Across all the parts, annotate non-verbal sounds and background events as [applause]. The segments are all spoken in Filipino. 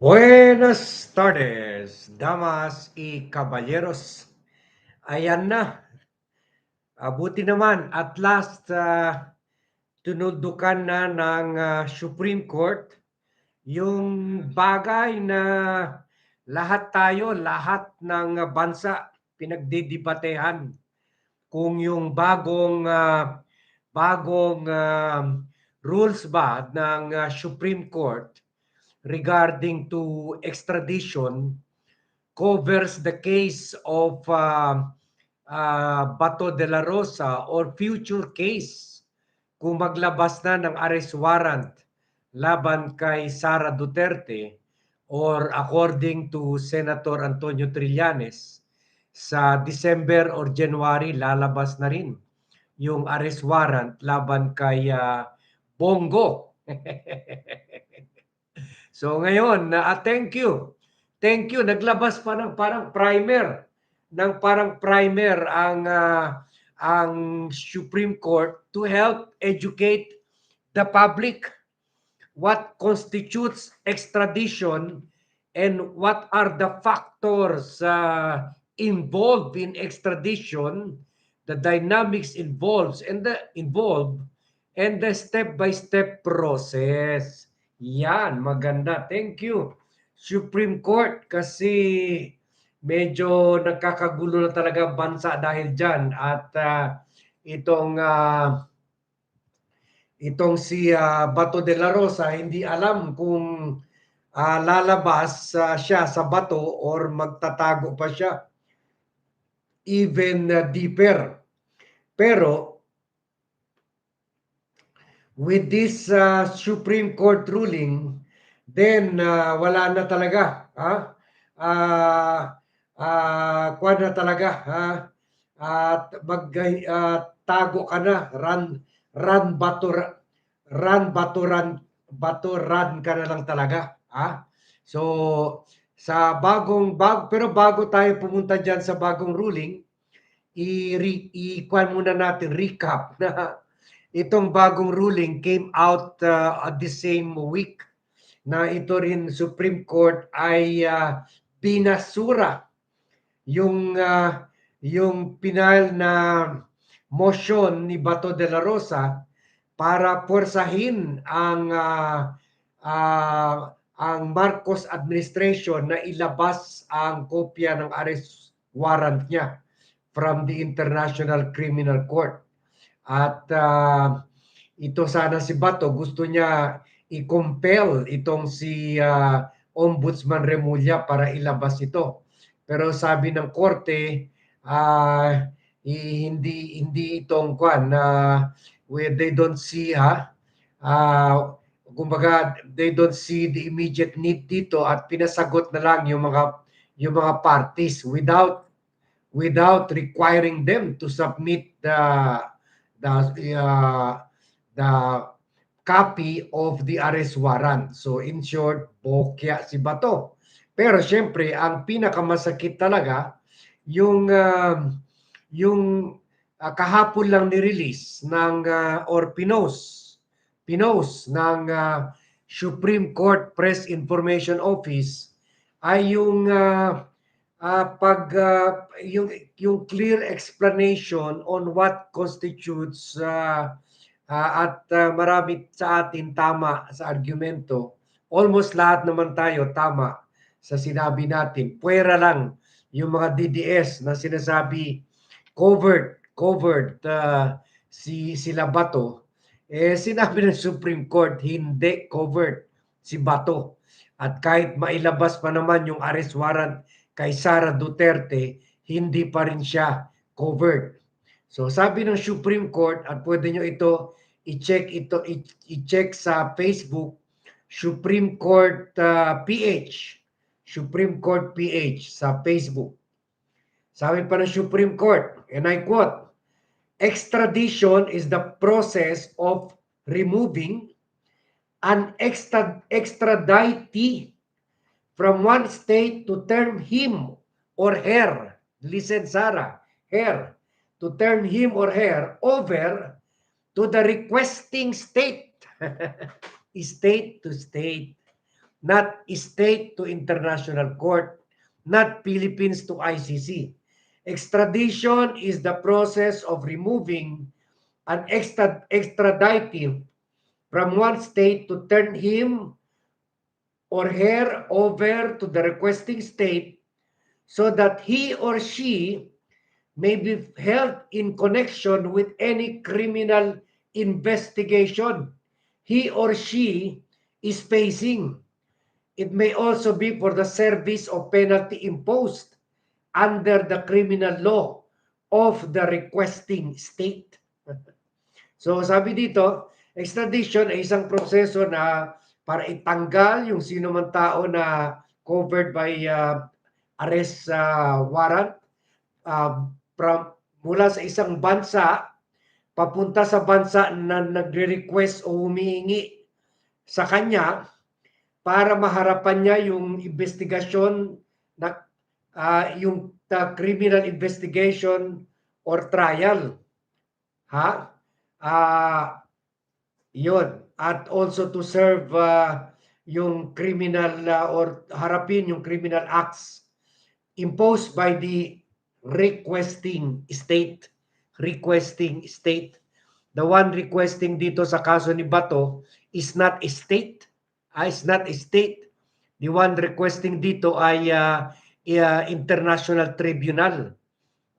Buenas tardes, damas y caballeros. Ayan na. Abuti naman, at last, uh, tunuldukan na ng uh, Supreme Court yung bagay na lahat tayo, lahat ng bansa pinagdidibatehan kung yung bagong uh, bagong uh, rules ba ng uh, Supreme Court regarding to extradition covers the case of uh, uh, Bato de la Rosa or future case kung maglabas na ng arrest warrant laban kay Sara Duterte or according to Senator Antonio Trillanes sa December or January lalabas na rin yung arrest warrant laban kay uh, Bongo. [laughs] So ngayon, uh, thank you. Thank you. Naglabas pa ng parang primer ng parang primer ang uh, ang Supreme Court to help educate the public what constitutes extradition and what are the factors uh, involved in extradition, the dynamics involved and the involved and the step-by-step -step process. Yan, maganda. Thank you. Supreme Court kasi medyo nagkakagulo na talaga bansa dahil diyan at uh, itong uh, itong si uh, Bato de la Rosa hindi alam kung uh, lalabas uh, siya sa bato or magtatago pa siya even uh, deeper. Pero with this uh, Supreme Court ruling, then uh, wala na talaga. Ha? Uh, uh, kuha na talaga. Ha? At uh, uh, tago ka na. Run, run, bato, run, bato, run, bato, run ka na lang talaga. Ha? So, sa bagong, bag, pero bago tayo pumunta dyan sa bagong ruling, i-kuhan muna natin, recap [laughs] na itong bagong ruling came out uh, at the same week na ito rin Supreme Court ay uh, binasura yung uh, yung pinal na motion ni Bato de la Rosa para puwersahin ang uh, uh, ang Marcos administration na ilabas ang kopya ng arrest warrant niya from the International Criminal Court. At uh, ito sana si Bato gusto niya i-compel itong si uh, Ombudsman Remulla para ilabas ito. Pero sabi ng korte, uh, hindi hindi itong kwan na uh, they don't see ha uh, kumbaga they don't see the immediate need dito at pinasagot na lang yung mga yung mga parties without without requiring them to submit the the uh, the copy of the arrest warrant. So in short, bokya si Bato. Pero siyempre, ang pinakamasakit talaga yung uh, yung uh, kahapon lang ni-release ng uh, or pinos pinos ng uh, Supreme Court Press Information Office ay yung uh, uh, pag uh, yung yung clear explanation on what constitutes uh, uh, at uh, marami sa atin tama sa argumento almost lahat naman tayo tama sa sinabi natin. Puwera lang yung mga DDS na sinasabi covered covered uh, si sila Bato. Eh sinabi ng Supreme Court hindi covered si Bato. At kahit mailabas pa naman yung arrest warrant kay Sara Duterte, hindi pa rin siya covered. So sabi ng Supreme Court at pwede nyo ito i-check ito i-check sa Facebook Supreme Court uh, PH Supreme Court PH sa Facebook. Sabi pa ng Supreme Court, and I quote, extradition is the process of removing an extra extraditee from one state to turn him or her, listen Sarah, her, to turn him or her over to the requesting state, [laughs] state to state. not state to international court, not Philippines to ICC. Extradition is the process of removing an extra, extraditive from one state to turn him or her over to the requesting state so that he or she may be held in connection with any criminal investigation he or she is facing. It may also be for the service of penalty imposed under the criminal law of the requesting state. [laughs] so sabi dito, extradition ay isang proseso na para itanggal yung sino man tao na covered by uh, arrest uh, warrant uh, from mula sa isang bansa papunta sa bansa na nagre-request o humihingi sa kanya para maharapan niya yung investigasyon na uh, yung the criminal investigation or trial. Ha? Uh, yun. At also to serve uh, yung criminal uh, or harapin yung criminal acts imposed by the requesting state requesting state. The one requesting dito sa kaso ni Bato is not a state. Uh, is not a state. The one requesting dito ay uh, uh, international tribunal.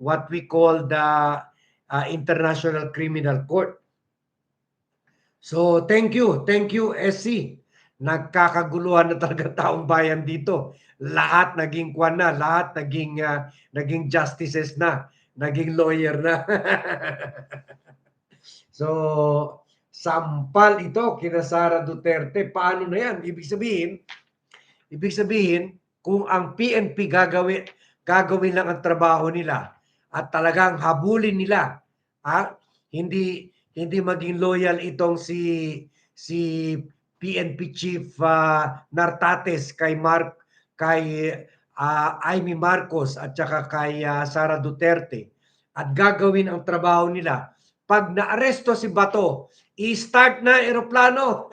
What we call the uh, International Criminal Court. So, thank you. Thank you, SC. Nagkakaguluhan na talaga taong bayan dito. Lahat naging kwan na, lahat naging uh, naging justices na naging lawyer na. [laughs] so, sampal ito kina Sara Duterte. Paano na yan? Ibig sabihin, ibig sabihin, kung ang PNP gagawin, gagawin lang ang trabaho nila at talagang habulin nila, ha? hindi hindi maging loyal itong si si PNP chief uh, Nartates kay Mark kay uh, Amy Marcos at saka kay uh, Sara Duterte at gagawin ang trabaho nila. Pag naaresto si Bato, i-start na eroplano.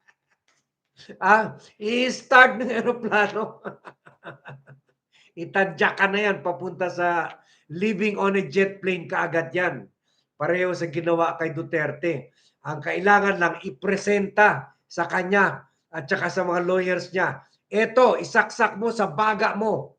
[laughs] ah, i-start ng eroplano. [laughs] Itadya ka na yan papunta sa living on a jet plane kaagad yan. Pareho sa ginawa kay Duterte. Ang kailangan lang ipresenta sa kanya at saka sa mga lawyers niya ito, isaksak mo sa baga mo.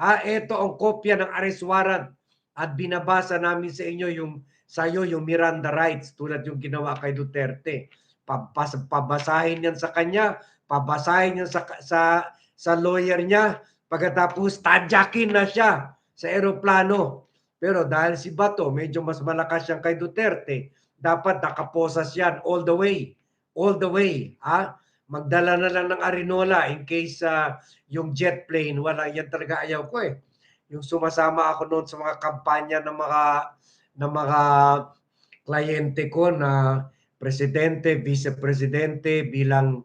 Ha, ito ang kopya ng arrest warrant at binabasa namin sa inyo yung sa iyo yung Miranda rights tulad yung ginawa kay Duterte. Pabas, pabasahin niyan sa kanya, pabasahin niyan sa sa sa lawyer niya, pagkatapos tadyakin na siya sa eroplano. Pero dahil si Bato, medyo mas malakas siyang kay Duterte, dapat nakaposas yan all the way. All the way. Ha? magdala na lang ng arinola in case uh, yung jet plane, wala, yan talaga ayaw ko eh. Yung sumasama ako noon sa mga kampanya ng mga ng mga kliyente ko na presidente, vice-presidente bilang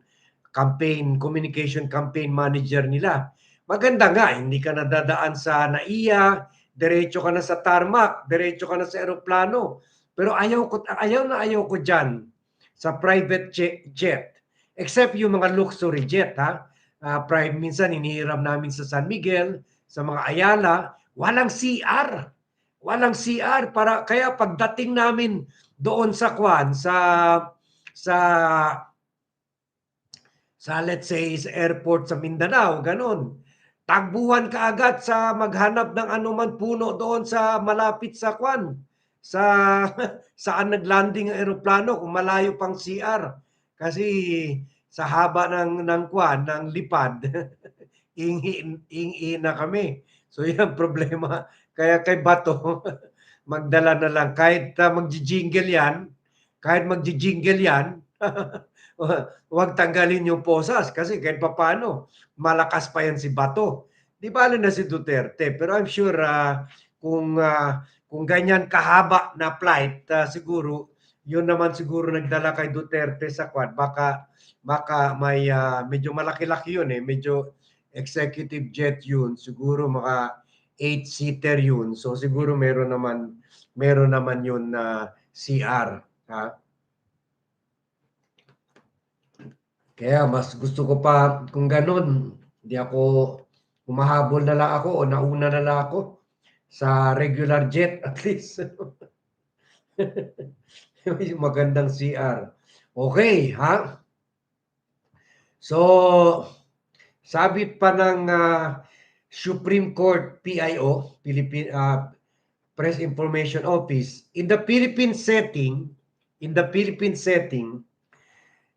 campaign, communication campaign manager nila. Maganda nga, hindi ka nadadaan sa NAIA, diretso ka na sa tarmac, diretso ka na sa eroplano. Pero ayaw ko ayaw na ayaw ko diyan sa private jet Except yung mga luxury jet, ha? Uh, prime minsan inihiram namin sa San Miguel, sa mga Ayala, walang CR. Walang CR para kaya pagdating namin doon sa Kwan sa sa sa let's say sa airport sa Mindanao, ganun. Tagbuhan ka agad sa maghanap ng anuman puno doon sa malapit sa Kwan sa [laughs] saan naglanding ang eroplano kung malayo pang CR kasi sa haba ng ng kwan ng lipad [laughs] ing na kami. So [laughs] yan problema. Kaya kay Bato magdala na lang kahit uh, magji-jingle yan, kahit magji-jingle yan, [laughs] huwag tanggalin yung posas kasi kahit paano malakas pa yan si Bato. Di ba na si Duterte, pero I'm sure uh, kung uh, kung ganyan kahaba na flight, uh, siguro yun naman siguro nagdala kay Duterte sa quad. Baka baka may uh, medyo malaki-laki yun eh. Medyo executive jet yun. Siguro mga 8-seater yun. So siguro meron naman meron naman yun na uh, CR. Ha? Kaya mas gusto ko pa kung ganun, hindi ako humahabol na lang ako o nauna na lang ako sa regular jet [laughs] at least. Magandang CR. Okay, ha? So, sabi pa ng ah, Supreme Court PIO, Philippine ah, Press Information Office, in the Philippine setting, in the Philippine setting,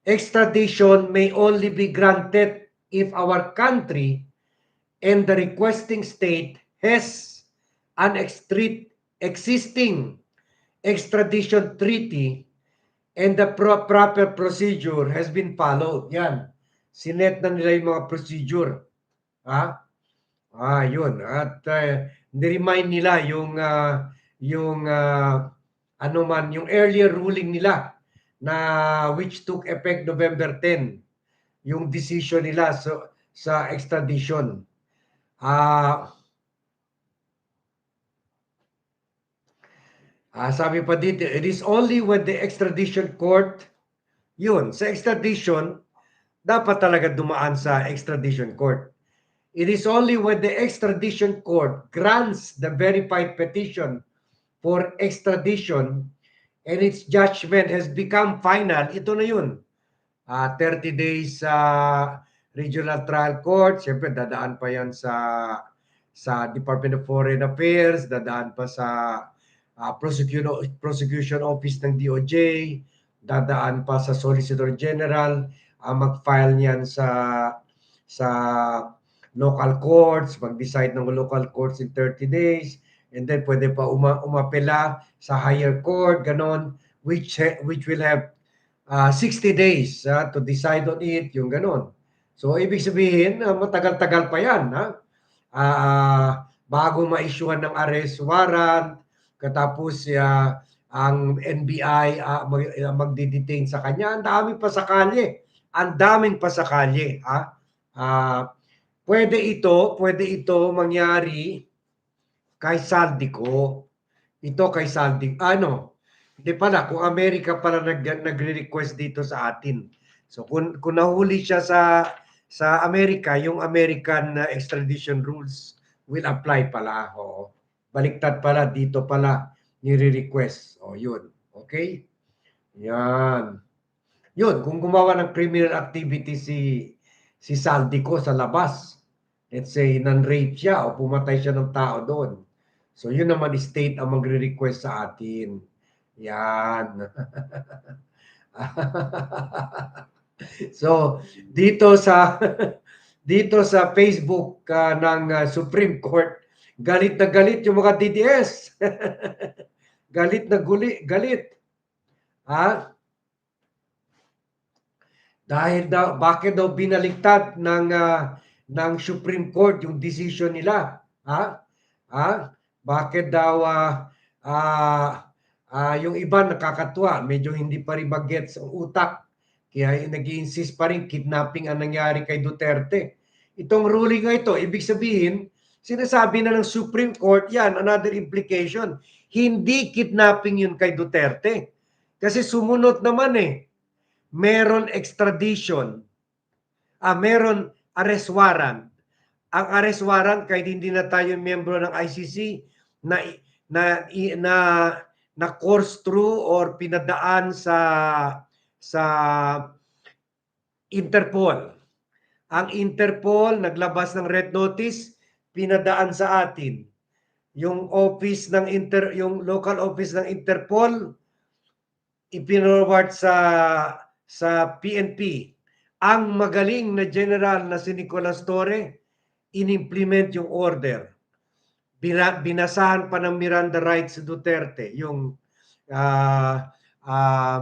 extradition may only be granted if our country and the requesting state has an existing extradition treaty and the pro- proper procedure has been followed. Yan. Sinet na nila yung mga procedure. Ha? Ah, yun. At uh, ni-remind nila yung ah, yung ah, ano man, yung earlier ruling nila na which took effect November 10 yung decision nila so, sa extradition. Ah Ah, sabi pa dito, it is only when the extradition court, yun, sa extradition, dapat talaga dumaan sa extradition court. It is only when the extradition court grants the verified petition for extradition and its judgment has become final, ito na yun. Ah, 30 days sa regional trial court, siyempre dadaan pa yan sa sa Department of Foreign Affairs, dadaan pa sa uh, prosecution, prosecution office ng DOJ, dadaan pa sa Solicitor General, uh, mag-file niyan sa sa local courts, mag-decide ng local courts in 30 days, and then pwede pa uma, umapela sa higher court, ganon, which which will have uh, 60 days uh, to decide on it, yung ganon. So, ibig sabihin, uh, matagal-tagal pa yan. Ha? Uh, bago ma-issuehan ng arrest warrant, katapos uh, ang NBI uh, mag, magdi-detain sa kanya. Ang dami pa sa kalye. Ang daming pa sa kalye. Ha? Uh, pwede ito, pwede ito mangyari kay Saldico. Ito kay Saldico. Ano? Hindi pala, kung Amerika pala nag, nagre-request dito sa atin. So kung, kung nahuli siya sa sa Amerika, yung American uh, extradition rules will apply pala. Oo. Baliktad pala, dito pala nire-request. O, yun. Okay? Yan. Yun, kung gumawa ng criminal activity si si Saldico sa labas, let's say, nan-rape siya o pumatay siya ng tao doon. So, yun naman state ang magre-request sa atin. Yan. [laughs] so, dito sa [laughs] dito sa Facebook uh, ng uh, Supreme Court, galit na galit yung mga DDS. [laughs] galit na guli, galit. Ha? Dahil daw bakit daw binaliktad ng uh, ng Supreme Court yung decision nila? Ha? Ha? Bakit daw uh, uh, uh, yung iba nakakatuwa, medyo hindi pa rin mag-gets ang utak. Kaya nag insist pa rin kidnapping ang nangyari kay Duterte. Itong ruling nga ito, ibig sabihin, sinasabi na ng Supreme Court, yan, another implication. Hindi kidnapping yun kay Duterte. Kasi sumunod naman eh. Meron extradition. Ah, meron arrest warrant. Ang arrest warrant, kahit hindi na tayo miyembro ng ICC, na, na, na, na course through or pinadaan sa sa Interpol. Ang Interpol naglabas ng red notice, pinadaan sa atin. Yung office ng Inter yung local office ng Interpol ipinoward sa sa PNP. Ang magaling na general na si Nicolas Torre inimplement yung order. Bina, binasahan pa ng Miranda rights si Duterte yung uh, uh,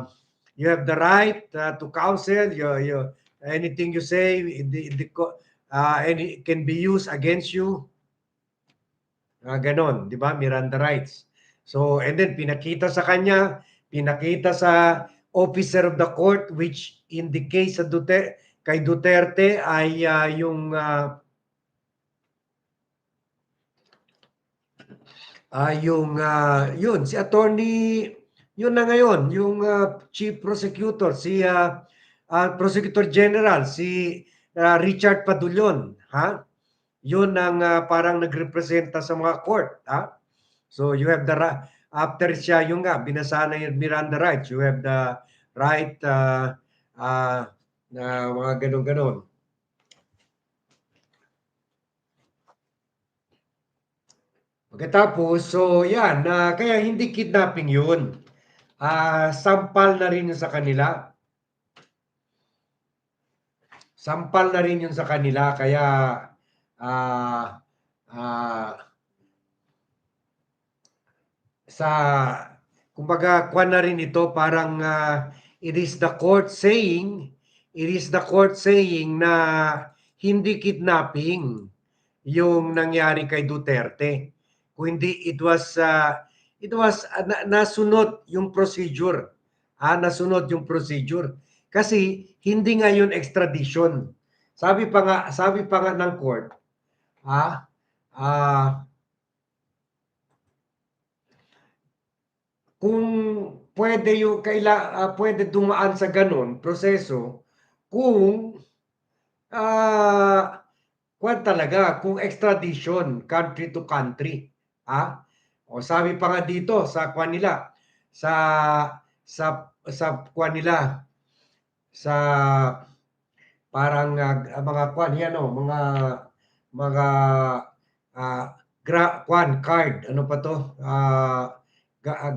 you have the right uh, to counsel you, you anything you say the, the, uh, any can be used against you. Uh, ganon di ba? Miranda rights. So and then pinakita sa kanya pinakita sa officer of the court which in the case sa Duterte kay Duterte ay uh, yung uh, uh, yung uh, yun si attorney yun na ngayon yung uh, chief prosecutor si uh, ah, Prosecutor General si ah, Richard Padulyon, ha? Yun ang ah, parang nagrepresenta sa mga court, ha? So you have the after siya yung nga binasa na yung Miranda rights, you have the right uh, uh, na mga ganun-ganun. Pagkatapos, so yan, na kaya hindi kidnapping yun. Ah, sampal na rin yun sa kanila. Sampal na rin yun sa kanila, kaya ah ah sa kumbaga kwan na rin ito parang ah, it is the court saying it is the court saying na hindi kidnapping yung nangyari kay Duterte kundi it was ah, it was ah, na, nasunod yung procedure. Ah nasunod yung procedure. Kasi hindi nga yun extradition. Sabi pa nga sabi pa nga ng court ah ah kung pwede yung kaila ah, pwede dumaan sa ganon proseso kung ah kwan talaga kung extradition country to country ah o sabi pa nga dito sa kwan nila sa sa sa kwan nila sa parang ah, mga kwan yan o mga mga ah gra, kwan card ano pa to uh,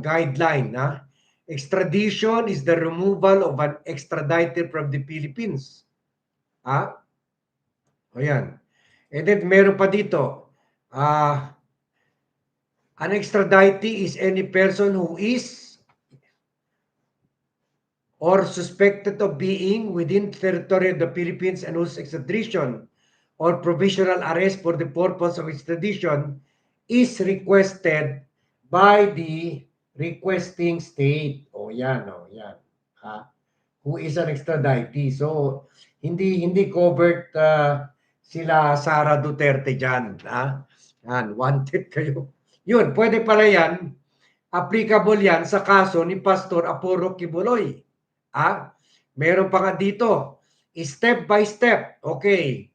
guideline na extradition is the removal of an extradited from the Philippines. Ha? Ayan. And then meron pa dito, ah an extraditee is any person who is or suspected of being within territory of the Philippines and whose extradition or provisional arrest for the purpose of extradition is requested by the requesting state. O yan, o yan. Ha? Who is an extraditee. So, hindi hindi covered uh, sila Sara Duterte dyan. Ha? Yan, wanted kayo. Yun, pwede pala yan. Applicable yan sa kaso ni Pastor Aporo Kibuloy. Ha? Meron pa nga dito. Step by step. Okay.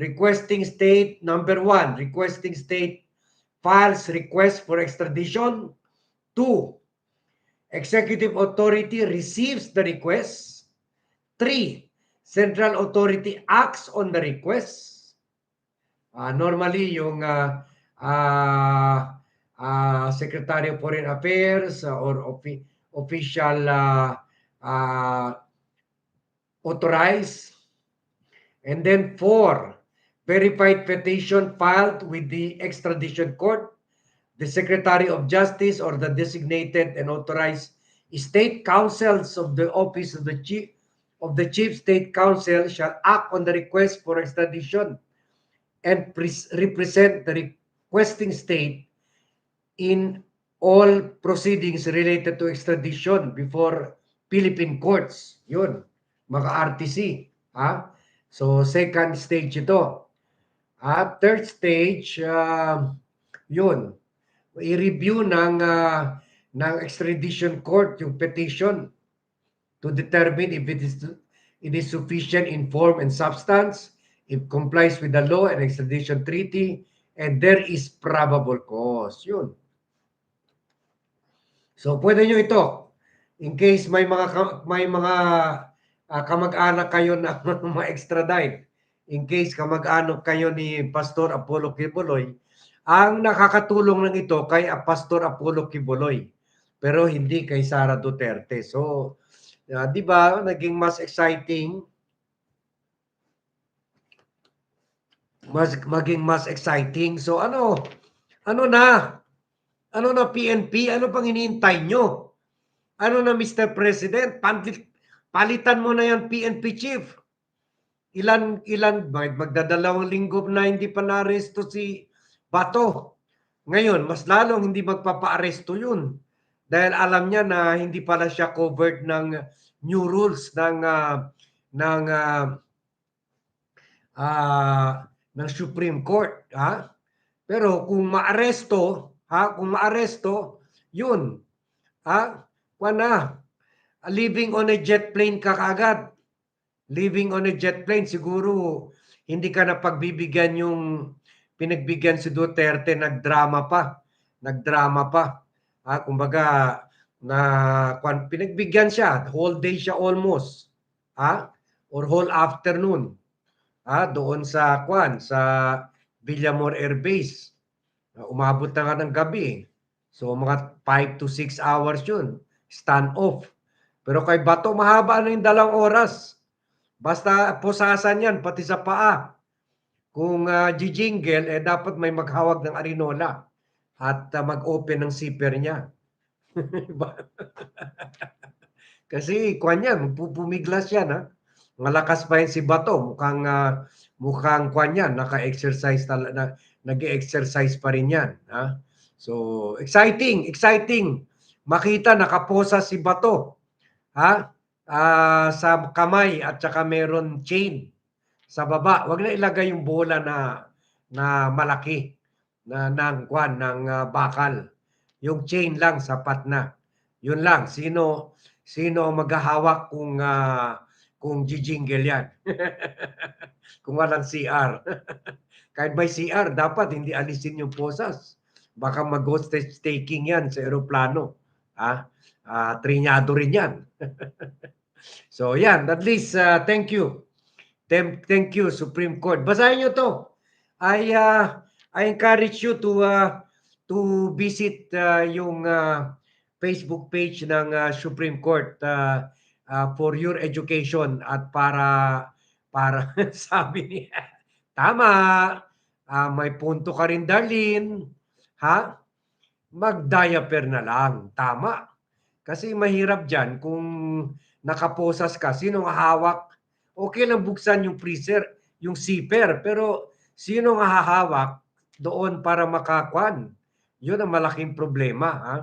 Requesting state, number one, requesting state files request for extradition. Two, executive authority receives the request. Three, central authority acts on the request. Ah, normally, yung ah, ah, ah, Secretary of Foreign Affairs or offi- official ah, ah, authorized. And then four, verified petition filed with the extradition court, the Secretary of Justice or the designated and authorized state councils of the office of the chief of the chief state council shall act on the request for extradition and pres- represent the requesting state in all proceedings related to extradition before Philippine courts. Yun, mga RTC. Ha? So, second stage ito. At third stage, uh, yun, i-review ng, uh, ng extradition court yung petition to determine if it is, it is sufficient in form and substance, if complies with the law and extradition treaty, and there is probable cause. Yun. So, pwede nyo ito. In case may mga may mga ah, kamag-anak kayo na [laughs] ma-extradite, in case kamag-anak kayo ni Pastor Apollo Kibuloy, ang nakakatulong ng ito kay Pastor Apollo Kibuloy, pero hindi kay Sara Duterte. So, ah, 'di ba, naging mas exciting mas maging mas exciting. So ano? Ano na? Ano na PNP? Ano pang hinihintay nyo? Ano na Mr. President? Pantit, palitan mo na yan PNP chief. Ilan ilan mag- magdadalawang linggo na hindi pa naaresto si Bato. Ngayon, mas lalong hindi magpapa-aresto yun. Dahil alam niya na hindi pala siya covered ng new rules ng ah, ng ah, ah, ng Supreme Court, ha? Pero kung maaresto, ha, kung maaresto, yun, ha? Wala. Living on a jet plane ka kaagad. living on a jet plane, siguro hindi ka na pagbibigyan yung pinagbigyan si Duterte, nagdrama pa. Nagdrama pa. Ah, kumbaga, na kwan, pinagbigyan siya, whole day siya almost. Ah, or whole afternoon. Ah, doon sa kwan, sa Villamor Air Base. Ah, umabot na nga ng gabi. So mga 5 to 6 hours yun. Stand off. Pero kay Bato, mahaba na yung dalawang oras. Basta pusasan yan, pati sa paa. Kung uh, jijingle, eh dapat may maghawag ng arinola at uh, mag-open ng zipper niya. [laughs] [laughs] Kasi kwan yan, pupumiglas yan ha. Malakas pa yan si Bato, mukhang uh, mukhang kwan yan, naka-exercise na, nag-exercise pa rin yan. Ha? So, exciting, exciting. Makita nakaposa si Bato. Ha? uh, sa kamay at saka meron chain sa baba. Wag na ilagay yung bola na na malaki na ng kwan ng uh, bakal. Yung chain lang sapat na. Yun lang. Sino sino ang maghahawak kung uh, kung jijingle yan. [laughs] kung walang CR. [laughs] Kahit may CR, dapat hindi alisin yung posas. Baka mag-ghost taking yan sa aeroplano. Ah, uh, trinyado rin yan. [laughs] So yan, at least uh, thank you. Thank, thank you Supreme Court. Basahin niyo to. I uh, I encourage you to uh, to visit uh, yung uh, Facebook page ng uh, Supreme Court uh, uh, for your education at para para [laughs] sabi niya tama uh, may punto ka rin Darlene ha mag-diaper na lang tama kasi mahirap diyan kung nakaposas ka, sino ang hawak? Okay lang buksan yung freezer, yung zipper, pero sino ang hahawak doon para makakwan? Yun ang malaking problema. Ha?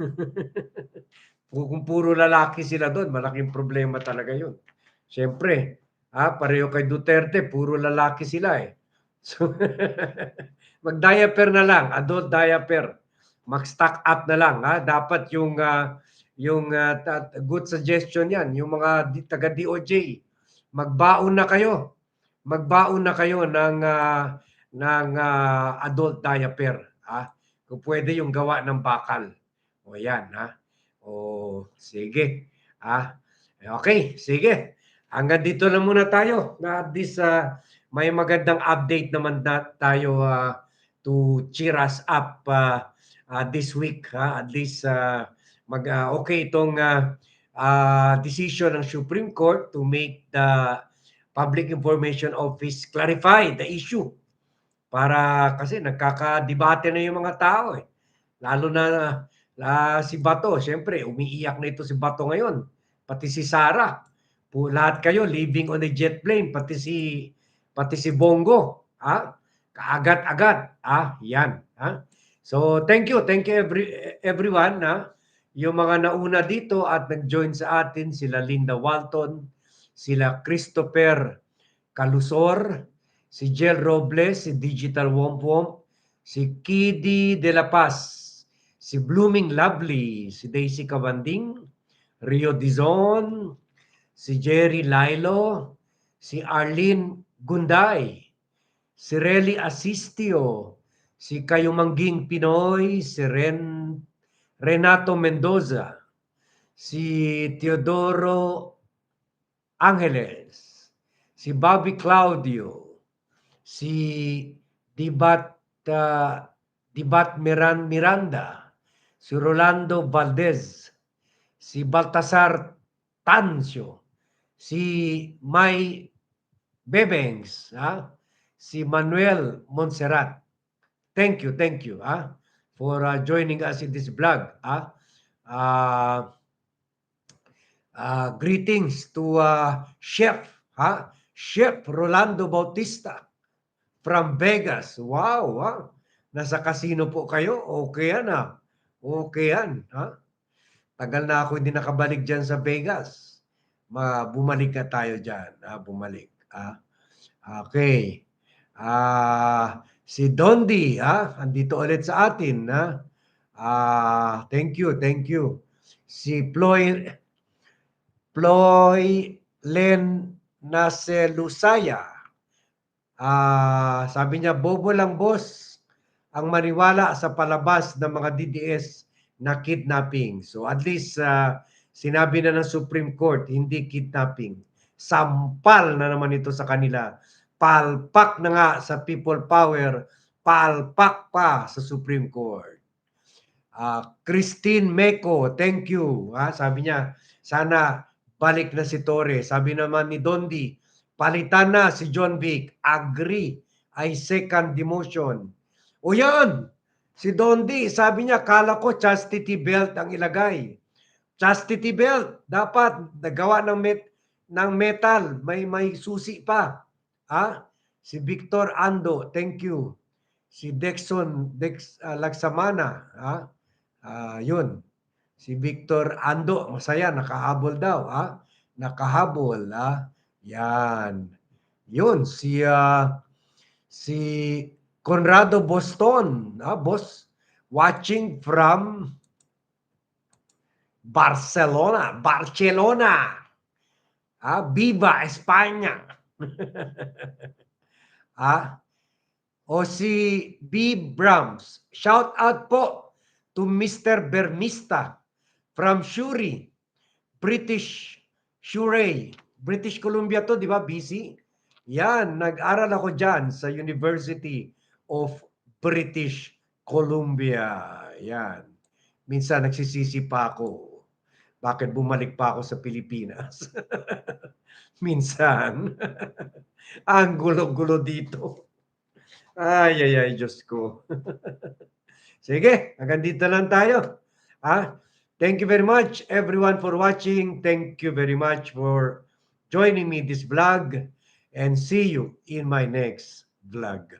[laughs] Kung puro lalaki sila doon, malaking problema talaga yun. Siyempre, ha, pareho kay Duterte, puro lalaki sila eh. So, [laughs] mag-diaper na lang, adult diaper. Mag-stock up na lang. Ha? Dapat yung uh, yung uh, good suggestion yan, yung mga taga DOJ, magbaon na kayo. Magbaon na kayo ng uh, ng uh, adult diaper, ha? Kung pwede yung gawa ng bakal. O yan, ha? O sige, ha? Okay, sige. Hanggang dito na muna tayo. Na this uh, may magandang update naman na tayo uh, to cheer us up uh, uh, this week, ha? At least uh, mag uh, okay itong uh, uh, decision ng Supreme Court to make the Public Information Office clarify the issue para kasi nagkakadebate na yung mga tao eh. Lalo na uh, si Bato, syempre umiiyak na ito si Bato ngayon. Pati si Sara. Po, lahat kayo living on a jet plane, pati si pati si Bongo, ha? Kaagad-agad, ah, yan, ha? So, thank you, thank you every everyone, ha? Yung mga nauna dito at nag-join sa atin, sila Linda Walton, sila Christopher Calusor, si Jel Robles, si Digital Womp Womp, si Kidi De La Paz, si Blooming Lovely, si Daisy Cavanding, Rio Dizon, si Jerry Lilo, si Arlene Gunday, si Relly Asistio, si Kayumangging Pinoy, si Ren Renato Mendoza, si Teodoro Angeles, si Bobby Claudio, si Dibat uh, Dibat Miran Miranda, si Rolando Valdez, si Baltasar Tancio, si May Bebengs, ha? si Manuel Montserrat. Thank you, thank you. Ha? for uh, joining us in this vlog. Ah. Uh, uh, greetings to uh, Chef, ha? Chef Rolando Bautista from Vegas. Wow, ha? Nasa casino po kayo? Okay yan, ha? Okay yan, ha? Tagal na ako hindi nakabalik dyan sa Vegas. Ma bumalik na tayo dyan. Ha? Bumalik. Ha? Okay. Ah, uh, Si Dondi, ah, andito ulit sa atin, ha? Ah, thank you, thank you. Si Ploy Ploy Len na si Lusaya. Ah, sabi niya, bobo lang boss ang maniwala sa palabas ng mga DDS na kidnapping. So at least ah, sinabi na ng Supreme Court, hindi kidnapping. Sampal na naman ito sa kanila. Palpak na nga sa people power, palpak pa sa Supreme Court. Ah, Christine Meco, thank you. Ah, sabi niya, sana balik na si Torre. Sabi naman ni Dondi, palitan na si John Vic. Agree, ay second demotion. O yan, si Dondi, sabi niya, kala ko chastity belt ang ilagay. Chastity belt, dapat nagawa ng, met, ng metal, may, may susi pa. Ha? Si Victor Ando, thank you. Si Dexon Dex, ah, Lagsamana, ha? Ah, yun. Si Victor Ando, masaya, nakahabol daw, ha? Nakahabol, ha? Yan. Yun, si ah, si Conrado Boston, ha, boss, watching from Barcelona, Barcelona. Ah, Viva España. [laughs] ah, o si B. Brahms. Shout out po to Mr. Bermista from Shuri, British Surrey. British Columbia to, di ba? BC? Yan, nag-aral ako dyan sa University of British Columbia. Yan. Minsan nagsisisi pa ako. Bakit bumalik pa ako sa Pilipinas? [laughs] Minsan. [laughs] Ang gulo-gulo dito. Ay, ay, ay, Diyos ko. [laughs] Sige, hanggang dito lang tayo. Ah, thank you very much everyone for watching. Thank you very much for joining me this vlog and see you in my next vlog.